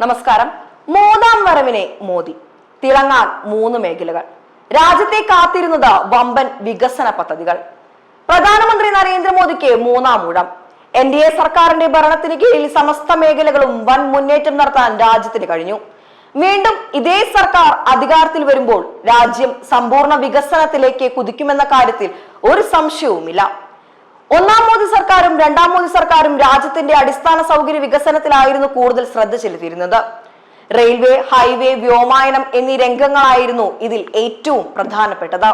നമസ്കാരം. മൂന്നാം വരവിനെ മോദി. തിളങ്ങാൻ മൂന്ന് മേഖലകൾ. രാജ്യത്തെ കാത്തിരുന്നത് വമ്പൻ വികസന പദ്ധതികൾ. പ്രധാനമന്ത്രി നരേന്ദ്രമോദിക്ക് മൂന്നാം ഊഴം. എൻ ഡി എ സർക്കാരിന്റെ ഭരണത്തിന് കീഴിൽ സമസ്ത മേഖലകളും വൻ മുന്നേറ്റം നടത്താൻ രാജ്യത്തിന് കഴിഞ്ഞു. വീണ്ടും ഇതേ സർക്കാർ അധികാരത്തിൽ വരുമ്പോൾ രാജ്യം സമ്പൂർണ വികസനത്തിലേക്ക് കുതിക്കുമെന്ന കാര്യത്തിൽ ഒരു സംശയവുമില്ല. ഒന്നാം മോദി സർക്കാരും രണ്ടാം മോദി സർക്കാരും രാജ്യത്തിന്റെ അടിസ്ഥാന സൗകര്യ വികസനത്തിലായിരുന്നു കൂടുതൽ ശ്രദ്ധ ചെലുത്തിയിരുന്നത്. റെയിൽവേ ഹൈവേ വ്യോമായനം എന്നീ രംഗങ്ങളായിരുന്നു ഇതിൽ ഏറ്റവും പ്രധാനപ്പെട്ടത്.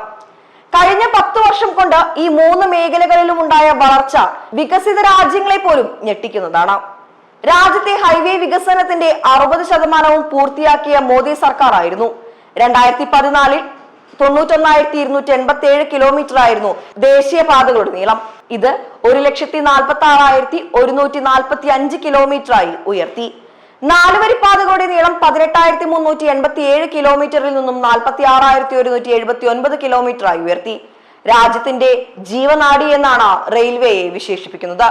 കഴിഞ്ഞ പത്തു വർഷം കൊണ്ട് ഈ മൂന്ന് മേഖലകളിലും ഉണ്ടായ വളർച്ച വികസിത രാജ്യങ്ങളെ പോലും ഞെട്ടിക്കുന്നതാണ്. രാജ്യത്തെ ഹൈവേ വികസനത്തിന്റെ അറുപത് ശതമാനവും പൂർത്തിയാക്കിയ മോദി സർക്കാർ ആയിരുന്നു രണ്ടായിരത്തി പതിനാലിൽ തൊണ്ണൂറ്റൊന്നായിരത്തി ഇരുന്നൂറ്റി എൺപത്തി ഏഴ് കിലോമീറ്റർ ആയിരുന്നു ദേശീയപാതകളുടെ നീളം. ഇത് ഒരു ലക്ഷത്തി നാൽപ്പത്തി ആറായിരത്തി ഒരുന്നൂറ്റി നാൽപ്പത്തി അഞ്ച് കിലോമീറ്റർ ആയി ഉയർത്തി. നാലുവരി പാതകളുടെ നീളം പതിനെട്ടായിരത്തി മുന്നൂറ്റി എൺപത്തി ഏഴ് കിലോമീറ്ററിൽ നിന്നും നാൽപ്പത്തി ആറായിരത്തി ഒരുന്നൂറ്റി എഴുപത്തി ഒൻപത് കിലോമീറ്റർ ആയി ഉയർത്തി. രാജ്യത്തിന്റെ ജീവനാടി എന്നാണ് റെയിൽവേയെ വിശേഷിപ്പിക്കുന്നത്.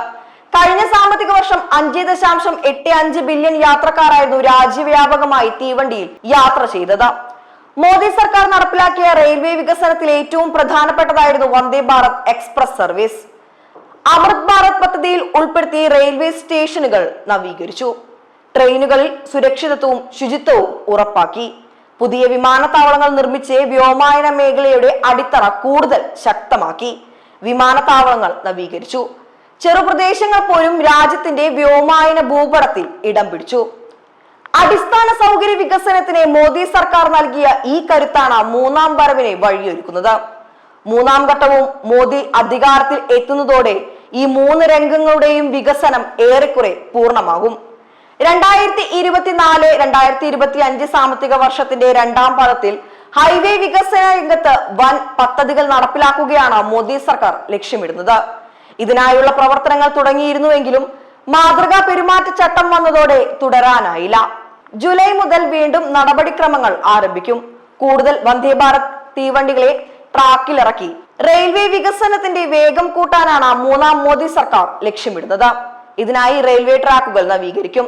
കഴിഞ്ഞ സാമ്പത്തിക വർഷം അഞ്ച് ദശാംശം എട്ട് അഞ്ച് ബില്യൺ യാത്രക്കാരായിരുന്നു രാജ്യവ്യാപകമായി തീവണ്ടിയിൽ യാത്ര ചെയ്തത്. മോദി സർക്കാർ നടപ്പിലാക്കിയ റെയിൽവേ വികസനത്തിൽ ഏറ്റവും പ്രധാനപ്പെട്ടതായിരുന്നു വന്ദേ ഭാരത് എക്സ്പ്രസ് സർവീസ്. അമൃത് ഭാരത് പദ്ധതിയിൽ ഉൾപ്പെടുത്തിയ റെയിൽവേ സ്റ്റേഷനുകൾ നവീകരിച്ചു. ട്രെയിനുകളിൽ സുരക്ഷിതത്വവും ശുചിത്വവും ഉറപ്പാക്കി. പുതിയ വിമാനത്താവളങ്ങൾ നിർമ്മിച്ച് വ്യോമയാന മേഖലയുടെ അടിത്തറ കൂടുതൽ ശക്തമാക്കി. വിമാനത്താവളങ്ങൾ നവീകരിച്ചു. ചെറുപ്രദേശങ്ങൾ പോലും രാജ്യത്തിന്റെ വ്യോമയാന ഭൂപടത്തിൽ ഇടം പിടിച്ചു. അടിസ്ഥാന സൗകര്യ വികസനത്തിന് മോദി സർക്കാർ നൽകിയ ഈ കരുത്താണ് മൂന്നാം വരവിനെ വഴിയൊരുക്കുന്നത്. മൂന്നാം ഘട്ടവും മോദി അധികാരത്തിൽ എത്തുന്നതോടെ ഈ മൂന്ന് രംഗങ്ങളുടെയും വികസനം ഏറെക്കുറെ പൂർണമാകും. രണ്ടായിരത്തി ഇരുപത്തിനാല് രണ്ടായിരത്തി ഇരുപത്തി അഞ്ച് സാമ്പത്തിക വർഷത്തിന്റെ രണ്ടാം പാദത്തിൽ ഹൈവേ വികസന രംഗത്ത് വൻ പദ്ധതികൾ നടപ്പിലാക്കുകയാണ് മോദി സർക്കാർ ലക്ഷ്യമിടുന്നത്. ഇതിനായുള്ള പ്രവർത്തനങ്ങൾ തുടങ്ങിയിരുന്നുവെങ്കിലും മാതൃകാ പെരുമാറ്റച്ചട്ടം വന്നതോടെ തുടരാനായില്ല. ജൂലൈ മുതൽ വീണ്ടും നടപടിക്രമങ്ങൾ ആരംഭിക്കും. കൂടുതൽ വന്ദേ ഭാരത് തീവണ്ടികളെ ട്രാക്കിലിറക്കി റെയിൽവേ വികസനത്തിന്റെ വേഗം കൂട്ടാനാണ് മൂന്നാം മോദി സർക്കാർ ലക്ഷ്യമിടുന്നത്. ഇതിനായി റെയിൽവേ ട്രാക്കുകൾ നവീകരിക്കും.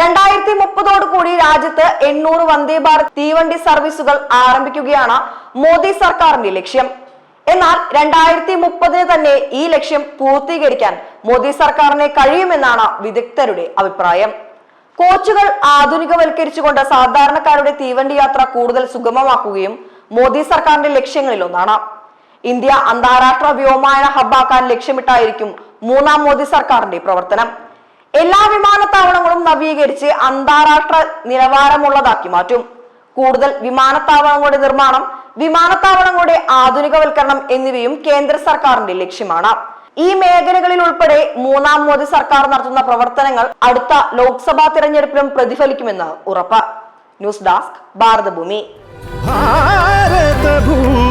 രണ്ടായിരത്തി മുപ്പതോടു കൂടി രാജ്യത്ത് എണ്ണൂറ് വന്ദേ ഭാരത് തീവണ്ടി സർവീസുകൾ ആരംഭിക്കുകയാണ് മോദി സർക്കാരിന്റെ ലക്ഷ്യം. എന്നാൽ രണ്ടായിരത്തി മുപ്പതിന് തന്നെ ഈ ലക്ഷ്യം പൂർത്തീകരിക്കാൻ മോദി സർക്കാരിനെ കഴിയുമെന്നാണ് വിദഗ്ധരുടെ അഭിപ്രായം. കോച്ചുകൾ ആധുനികവൽക്കരിച്ചുകൊണ്ട് സാധാരണക്കാരുടെ തീവണ്ടി യാത്ര കൂടുതൽ സുഗമമാക്കുകയും മോദി സർക്കാരിന്റെ ലക്ഷ്യങ്ങളിൽ ഒന്നാണ് ഇന്ത്യ അന്താരാഷ്ട്ര വ്യോമയാന ഹബ്ബാക്കാൻ ലക്ഷ്യമിട്ടായിരിക്കും മൂന്നാം മോദി സർക്കാരിന്റെ പ്രവർത്തനം. എല്ലാ വിമാനത്താവളങ്ങളും നവീകരിച്ച് അന്താരാഷ്ട്ര നിലവാരമുള്ളതാക്കി മാറ്റും. കൂടുതൽ വിമാനത്താവളങ്ങളുടെ നിർമ്മാണം വിമാനത്താവളങ്ങളുടെ ആധുനികവൽക്കരണം എന്നിവയും കേന്ദ്ര സർക്കാരിന്റെ ലക്ഷ്യമാണ്. ഈ മേഖലകളിൽ ഉൾപ്പെടെ മൂന്നാം മോദി സർക്കാർ നടത്തുന്ന പ്രവർത്തനങ്ങൾ അടുത്ത ലോക്സഭാ തിരഞ്ഞെടുപ്പിലും പ്രതിഫലിക്കുമെന്ന് ഉറപ്പ്. News desk Bharathabhoomi. ഭാരതഭൂമി.